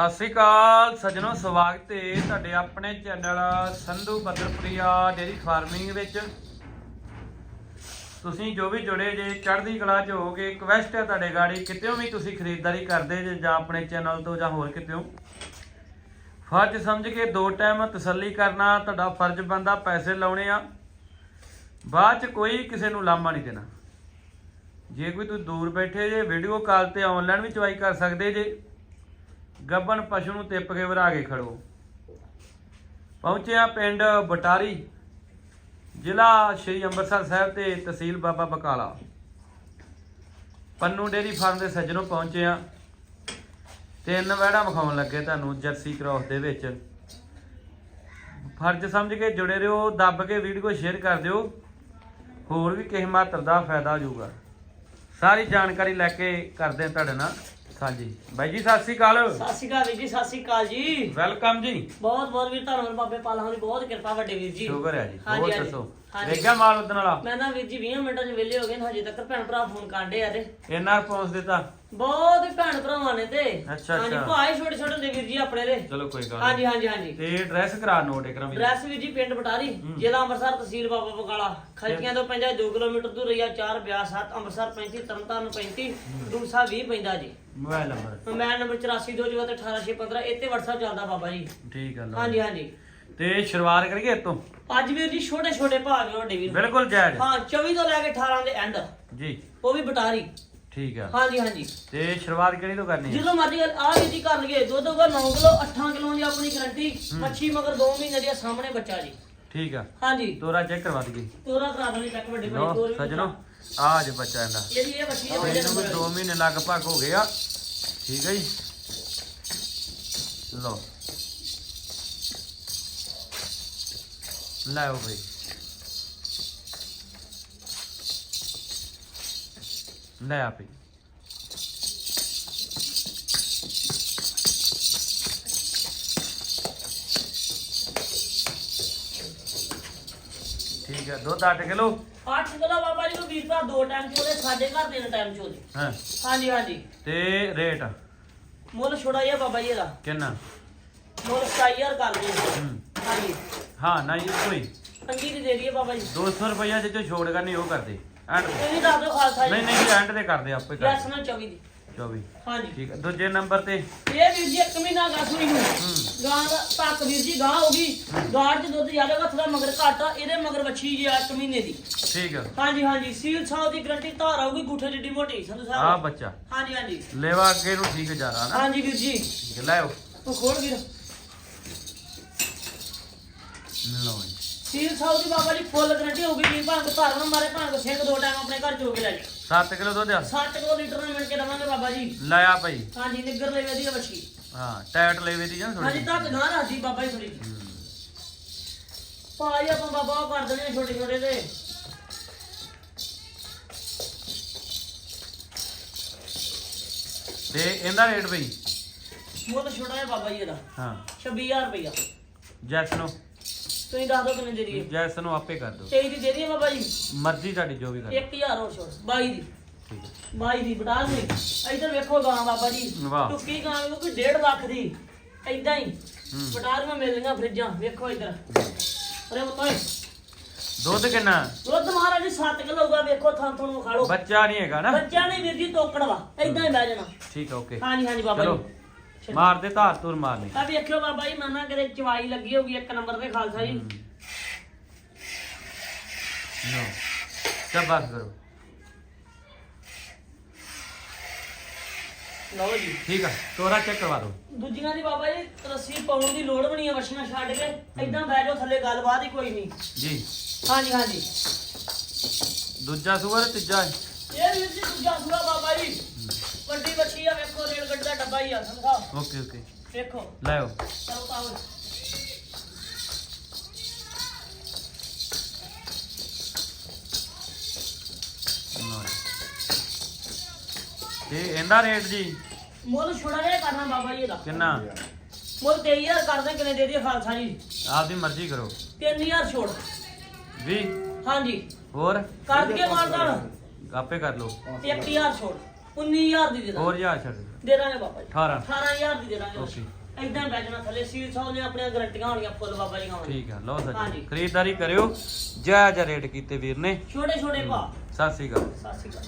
ਸਤਿ ਸ੍ਰੀ ਅਕਾਲ, ਸੱਜਣੋ, ਸਵਾਗਤ ਹੈ ਤੁਹਾਡੇ ਆਪਣੇ ਚੈਨਲ ਸੰਧੂ ਬਦਰਪ੍ਰਿਆ ਡੇਰੀ ਫਾਰਮਿੰਗ ਵਿੱਚ। ਤੁਸੀਂ ਜੋ ਵੀ ਜੁੜੇ ਜੇ, ਚੜ੍ਹਦੀ ਕਲਾ ਚ ਹੋਗੇ ਰਿਕਵੈਸਟ ਹੈ ਤੁਹਾਡੇ ਗਾੜੀ ਕਿਤੇੋਂ ਵੀ ਤੁਸੀਂ ਖਰੀਦਦਾਰੀ ਕਰਦੇ ਜੇ ਜਾਂ ਆਪਣੇ ਚੈਨਲ ਤੋਂ ਜਾਂ ਹੋਰ ਕਿਤੇੋਂ ਫਰਜ਼ ਸਮਝ ਕੇ ਦੋ ਟਾਈਮ ਤਸੱਲੀ ਕਰਨਾ, ਤੁਹਾਡਾ ਫਰਜ਼ ਬੰਦਾ ਪੈਸੇ ਲਾਉਣੇ ਆ। ਬਾਅਦ ਚ ਕੋਈ ਕਿਸੇ ਨੂੰ ਲਾਮਾ ਨਹੀਂ ਦੇਣਾ। ਜੇ ਕੋਈ ਤੁਸੀਂ ਦੂਰ ਬੈਠੇ ਜੇ ਵੀਡੀਓ ਕਾਲ ਤੇ ਆਨਲਾਈਨ ਵੀ ਚੁਆਈ ਕਰ ਸਕਦੇ ਜੇ। ਗੱਬਨ ਪਸ਼ੂ ਨੂੰ ਤਿੱਪ ਕੇ ਵਰਾ ਕੇ ਖੜੋ। ਪਹੁੰਚਿਆ ਪਿੰਡ ਬਟਾਰੀ, ਜ਼ਿਲ੍ਹਾ ਸ਼੍ਰੀ ਅੰਮ੍ਰਿਤਸਰ ਸਾਹਿਬ ਤੇ ਤਹਿਸੀਲ ਬਾਬਾ ਬਕਾਲਾ। ਪੰਨੂ ਡੇਰੀ ਫਾਰਮ ਦੇ ਸੱਜਣੋਂ ਪਹੁੰਚੇ ਆ ਤਿੰਨ ਵਹਿੜਾ ਵਿਖਾਉਣ ਲੱਗੇ ਤੁਹਾਨੂੰ ਜਰਸੀ ਕ੍ਰੋਸ ਦੇ ਵਿੱਚ। ਫਰਜ਼ ਸਮਝ ਕੇ ਜੁੜੇ ਰਹੋ, ਦੱਬ ਕੇ ਵੀਡੀਓ ਸ਼ੇਅਰ ਕਰ ਦਿਓ। ਹੋਰ ਵੀ ਕਿਸੇ ਮਾਤਰ ਦਾ ਫਾਇਦਾ ਹੋ ਸਾਰੀ ਜਾਣਕਾਰੀ ਲੈ ਕੇ ਕਰਦੇ ਹਾਂ ਤੁਹਾਡੇ ਨਾਲ। ਸਾਂਝੀ ਬਾਈ ਜੀ ਸਤਿ ਸ੍ਰੀ ਅਕਾਲ। ਸਤਿ ਸ਼੍ਰੀ ਅਕਾਲ ਵੀਰ ਜੀ ਸਤਿ ਸ਼੍ਰੀ ਅਕਾਲ ਜੀ। ਵੈਲਕਮ ਜੀ। ਬਹੁਤ ਬਹੁਤ ਵੀਰ ਧੰਨਵਾਦ ਬਾਬੇ ਪਾਲਾਂ ਦੀ ਬਹੁਤ ਕਿਰਪਾ ਵੱਡੇ ਵੀਰ ਜੀ। ਸ਼ੁਕਰ ਹੈ ਜੀ। ਹਾਂਜੀ, ਹੋਰ ਹਾਂਜੀ। ਦੱਸੋ। ਹਾਂਜੀ। ਵੇਖਿਆ ਮਾਲ ਉਦਣ ਵਾਲਾ? ਮੈਂ ਨਾ ਵੀਰ ਜੀ 20 ਮਿੰਟਾਂ 'ਚ ਵਿਹਲੇ ਹੋ ਗਏ ਨੇ ਹਜੇ ਤੱਕ ਭੈਣ ਭਰਾ ਫੋਨ ਕਾਂਡੇ ਆ ਤੇ। ਇੰਨਾ ਪਹੁੰਚ ਦਿੱਤਾ? ਬਹੁਤ ਹੀ ਭੈਣ ਭਰਾਵਾਂ ਨੇ ਤੇ। ਅੱਛਾ, ਅੱਛਾ। ਭਾਈ ਛੋਟੇ ਛੋਟੇ ਹੁੰਦੇ ਵੀਰ ਜੀ ਆਪਣੇ ਦੇ। ਚਲੋ ਕੋਈ ਗੱਲ ਹਾਂਜੀ ਹਾਂਜੀ ਹਾਂਜੀ। ਤੇ ਐਡਰੈਸ ਕਰਾ ਨੋਟ ਇਕਰਮ ਜੀ। ਐਡਰੈਸ ਵੀਰ ਜੀ ਪਿੰਡ ਬਟਾਰੀ ਜ਼ਿਲ੍ਹਾ ਅੰਮ੍ਰਿਤਸਰ ਤਹਿਸੀਲ ਬਾਬਾ ਬਕਾਲਾ ਖਲਕੀਆਂ ਤੋਂ ਪੈਂਦਾ 2 ਕਿਲੋਮੀਟਰ ਦੂਰ ਰਈਆ 4 ਬਿਆਸ 7 ਅੰਮ੍ਰਿਤਸਰ 35 ਤਰਨਤਾਰਨ 35 ਦੂਸਾ 20 ਪੈਂਦਾ ਜੀ। Mobile number. ਮੋਬਾਈਲ ਨੰਬਰ 8424 ਤੇ 18615 ਇੱਥੇ WhatsApp ਚੱਲਦਾ ਬਾਬਾ ਜੀ। ਠੀਕ ਹੈ ਲਓ ਹਾਂਜੀ ਹਾਂਜੀ। ਤੇ ਸ਼ੁਰੂਆਤ ਕਰੀਏ ਇਤੋਂ ਅੱਜ ਵੀਰ ਜੀ ਛੋਟੇ ਛੋਟੇ ਨੇ ਵੱਡੇ ਵੀਰ। ਬਿਲਕੁਲ ਜਾਇਜ਼ ਹਾਂ 24 ਤੋਂ ਲੈ ਕੇ 18 ਦੇ ਐਂਡ ਜੀ। ਉਹ ਵੀ ਬਟਾਰੀ। ਠੀਕ ਆ। ਹਾਂਜੀ ਹਾਂਜੀ। ਤੇ ਸ਼ੁਰੂਆਤ ਕਿਹੜੀ ਤੋਂ ਕਰਨੀ ਹੈ ਜਦੋਂ ਮਰਜ਼ੀ ਆ ਵੀ ਜੀ ਕਰ ਲਈਏ ਦੁੱਧ ਹੋਗਾ 9 ਕਿਲੋ 8 ਕਿਲੋ ਦੀ ਆਪਣੀ ਗਰੰਟੀ ਮੱਛੀ ਮਗਰ 2 ਮਹੀਨੇ ਦੀ ਸਾਹਮਣੇ ਬੱਚਾ ਜੀ। ਠੀਕ ਆ। ਹਾਂਜੀ। ਤੋਰਾ ਚੈੱਕ ਕਰਵਾ ਦਈਏ। ਤੋਰਾ ਕਰਾ ਦੇਣੀ ਚੱਕ ਵੱਡੇ ਭਾਈ ਤੋਰ ਸੱਜਣੋ ਆ ਜੇ ਬੱਚਾ ਇਹਦਾ। ਇਹਦੀ ਇਹ ਬੱਚੀ ਹੈ ਇਹਨੂੰ ਵੀ 2 ਮਹੀਨੇ ਲਗਭਗ ਹੋ ਗਏ ਆ। ਠੀਕ ਹੈ ਜੀ। ਲੋ ਲਾਓ ਬਈ। ਲੈ ਆਪੀ ਠੀਕ ਹੈ ਦੁੱਧ 8 ਕਿਲੋ? 8 ਕਿਲੋ ਬਾਬਾ ਜੀ ਨੂੰ ਵੀਰ ਭਰਾ ਦੋ ਟਾਈਮ ਚੋਲੇ ਸਾਡੇ ਘਰ ਦੇ ਟਾਈਮ ਚੋਲੇ। ਹਾਂ। ਹਾਂਜੀ ਹਾਂਜੀ। ਤੇ ਰੇਟ? ਮੁੱਲ ਛੋੜਾ ਜਿਹਾ ਬਾਬਾ ਜੀ ਇਹਦਾ। ਕਿੰਨਾ? ਮੁੱਲ 27000 ਕਰ ਦਿਓ। ਹੂੰ। ਹਾਂਜੀ। ਹਾਂ ਨਾ ਇਹ ਕੋਈ ਅੰਗੀ ਦੀ ਦੇ ਦਈਏ ਬਾਬਾ ਜੀ। 200 ਰੁਪਇਆ ਜੇ ਚੋਂ ਛੋੜ ਕਰਨੀ ਉਹ ਕਰਦੇ। ਐਂਡ ਇਹ ਵੀ ਦੱਸ ਦਿਓ ਖਾਲਸਾ ਜੀ। ਨਹੀਂ ਨਹੀਂ ਐਂਡ ਤੇ ਕਰਦੇ ਆਪੇ ਕਰ ਨਾ 24 ਦੀ। 24 ਹਾਂਜੀ। ਠੀਕ ਹੈ ਦੂਜੇ ਨੰਬਰ ਤੇ। ਇਹ ਵੀਰ ਜੀ ਇੱਕ ਮਹੀਨਾ ਗਾ ਸੁਣੀ ਨੂੰ ਗਾਂ ਦਾ ਤੱਕ ਵੀਰ ਜੀ ਗਾਂ ਹੋ ਗਈ। ਗਾੜ ਚ ਦੁੱਧ ਜ਼ਿਆਦਾ ਥੋੜਾ ਮਗਰ ਘੱਟ ਆ ਇਹਦੇ ਮਗਰ ਵੱਛੀ ਜੀ ਆ ਇੱਕ ਮਹੀਨੇ ਦੀ। ਠੀਕ ਹੈ ਹਾਂਜੀ ਹਾਂਜੀ ਸੀਲ ਸਾਹਿਬ ਦੀ ਗਰੰਟੀ ਧਾਰ ਆਊਗੀ ਗੁੱਠੇ ਜਿੱਡੀ ਮੋਟੀ ਸੰਧੂ ਆ ਸਾਹਿਬ ਬੱਚਾ। ਹਾਂਜੀ ਹਾਂਜੀ। ਲੈਵਾ ਅੱਗੇ ਨੂੰ ਠੀਕ ਜਾ ਰਹਾ ਨਾ। ਹਾਂਜੀ ਵੀਰ ਜੀ। ਠੀਕ ਹੈ, ਲੈ ਆਓ। ਉਹ ਖੋਲ ਵੀਰ। ਲਓ ਜੀ। ਸੀਲ ਸਾਹਿਬ ਦੀ ਬਾਬਾ ਜੀ ਫੁੱਲ ਗਰੰਟੀ ਹੋਊਗੀ ਜੀ ਭਾਂਗ ਧਾਰ ਨੂੰ ਮਾਰੇ ਭਾਂਗ ਸਿੰਘ ਦੋ ਟਾਈਮ ਆਪਣੇ ਘਰ ਚ ਹੋ ਕੇ ਲੈ ਜਾ 7 ਕਿਲੋ ਦੁੱਧ ਆ? 7 ਕਿਲੋ ਲੀਟਰ ਨਾਲ ਮਿਲ ਕੇ ਦਵਾਂਗੇ ਬਾਬਾ ਜੀ। ਲੈ ਆ ਭਾਈ। ਹਾਂਜੀ ਨਿੱਗਰ ਲੈ ਵਧੀਆ ਵੱਛੀ। ਹਾਂ ਟਾਇਟ ਲੈਵੇ ਦੀ ਜਾਂ ਹਾਂਜੀ ਥੋੜੀ ਤੱਕ ਨਾ ਰਾਜੀ ਬਾਬਾ ਜੀ ਥੋੜੀ ਭਾਈ ਆਪਾਂ ਬਾਬਾ ਉਹ ਕਰ ਦੇਣੇ ਛੋਟੇ ਛੋਟੇ ਦੇ। ਤੇ ਇਹਦਾ ਰੇਟ ਭਾਈ ਮੁੱਲ ਛੋਟਾ ਹੈ ਬਾਬਾ ਜੀ ਇਹਦਾ। ਹਾਂ। 26000 ਰੁਪਇਆ ਤੁਸੀਂ ਦੱਸ ਦਿਓ ਕਿੰਨੇ ਦੇ ਦਈਏ ਜੈਸ ਨੂੰ ਆਪੇ ਕਰ ਦਿਓ। 23 ਦੀ ਦੇ ਦਈਏ ਬਾਬਾ ਜੀ ਮਰਜ਼ੀ ਤੁਹਾਡੀ ਜੋ ਵੀ ਕਰ 1000 ਹੋਰ ਛੋੜ 22 ਦੀ। ਠੀਕ ਹੈ। 22 ਦੀ ਬਟਾਲ ਨਹੀਂ ਇਧਰ ਵੇਖੋ ਗਾਂ ਬਾਬਾ ਜੀ। ਵਾਹ। ਟੁੱਕੀ ਗਾਂ ਨੂੰ ਕੋਈ 1.5 ਲੱਖ ਦੀ। ਐਦਾਂ ਹੀ। ਹੂੰ। ਬਟਾਲੀਆਂ ਮਿਲਦੀਆਂ ਫਰਿੱਜਾਂ। ਵੇਖੋ ਇਧਰ। ਅਰੇ ਮਤੋਏ ਦੁੱਧ ਕਿੰਨਾ? ਦੁੱਧ ਮਹਾਰਾਜ ਜੀ 7 ਕਿਲੋ ਹੋਗਾ ਵੇਖੋ ਥਾਂ ਤੁਹਾਨੂੰ ਖਾ ਲਓ। ਬੱਚਾ ਨਹੀਂ ਹੈਗਾ ਨਾ। ਬੱਚਿਆਂ ਨੇ ਵੀਰ ਜੀ ਤੋਕੜ ਵਾ। ਐਦਾਂ ਹੀ ਬਹਿ ਜਾਣਾ। ਠੀਕ ਹੈ ਓਕੇ। ਹਾਂਜੀ ਹਾਂਜੀ ਬਾਬਾ ਚਲੋ। ਜੀ ਮਾਰ ਦੇ ਧਾਰ ਤੁਰ ਮਾਰਨੀ। ਆ ਵੇਖਿਓ ਬਾਬਾ ਜੀ ਮੰਨਾ ਕਰੇ ਚਵਾਈ ਲੱਗੀ ਹੋਗੀ ਇੱਕ ਨੰਬਰ ਤੇ ਖਾਲਸਾ ਜੀ। ਨੋ ਸਭ ਬਸ ਕਰੋ। ਲਓ ਜੀ। ਠੀਕ ਹੈ ਤੋਰਾ ਚੈੱਕ ਕਰਵਾ ਦਿਓ। ਦੂਜੀਆਂ ਦੀ ਬਾਬਾ ਜੀ ਰੱਸੀ ਪਾਉਣ ਦੀ ਲੋੜ ਬਣੀ ਆ ਵਸ਼ੀਆਂ ਛੱਡ ਕੇ। ਐਦਾਂ ਬਹਿ ਜਾਓ ਥੱਲੇ ਗੱਲਬਾਤ ਹੀ ਕੋਈ ਨਹੀਂ। ਜੀ। ਹਾਂਜੀ ਹਾਂਜੀ। ਦੂਜਾ ਸੂਆ ਤੇ ਤੀਜਾ। ਇਹ ਵੀਰ ਜੀ ਦੂਜਾ ਸੂਆ ਬਾਬਾ ਜੀ। ਵੱਡੀ ਵੱਛੀ ਆ ਵੇਖੋ ਰੇਲ ਗੱਡੀ ਦਾ ਡੱਬਾ ਹੀ ਆ ਸਮਝਾ? Okay okay. ਵੇਖੋ। ਲੈ ਆਓ ਚਲੋ ਪਾਓ ਲਓ। ਤੇ ਇਹਦਾ ਰੇਟ ਜੀ? ਮੁੱਲ ਛੋੜਾ ਜਿਹਾ ਕਰਨਾ ਬਾਬਾ ਜੀ ਇਹਦਾ। ਕਿੰਨਾ? ਮੁੱਲ 23000 ਕਰਦੇ ਕਿੰਨੇ ਦੇ ਦਈਏ ਖਾਲਸਾ ਜੀ। ਆਪਦੀ ਮਰਜ਼ੀ ਕਰੋ। 3000 ਛੋੜ। 20 ਹਾਂਜੀ। ਹੋਰ? ਕਰ ਦਈਏ ਮਾਰਦਾਨ ਆਪੇ ਕਰ ਲਓ। 1000 ਛੋੜ। 19000 ਦੀ ਦੇ ਦਾਂਗੇ। ਹੋਰ ਜਾ ਛੱਡ ਦਿਓ। ਦੇ ਦਾਂਗੇ ਬਾਬਾ ਜੀ। 18 18000 ਦੀ ਦੇ ਦਾਂਗੇ। Okay. ਇਦਾਂ ਬੈਜਣਾ ਥੱਲੇ। ਸੀਲ ਸੌ ਨੇ ਆਪਣੀਆਂ ਗਰੰਟੀਆਂ ਹੋਣੀਆਂ ਫੁੱਲ ਬਾਬਾ ਜੀ ਗਾਵਾਂ ਠੀਕ ਆ ਲਓ ਸੱਜਣ ਹਾਂਜੀ। ਖਰੀਦਦਾਰੀ ਕਰਿਓ। ਜਾਇਜ਼ ਰੇਟ ਕੀਤੇ ਵੀਰ ਨੇ। ਛੋਟੇ ਛੋਟੇ ਭਾ ਸਤਿ ਸ੍ਰੀ ਅਕਾਲ। ਸਤਿ ਸ਼੍ਰੀ ਅਕਾਲ।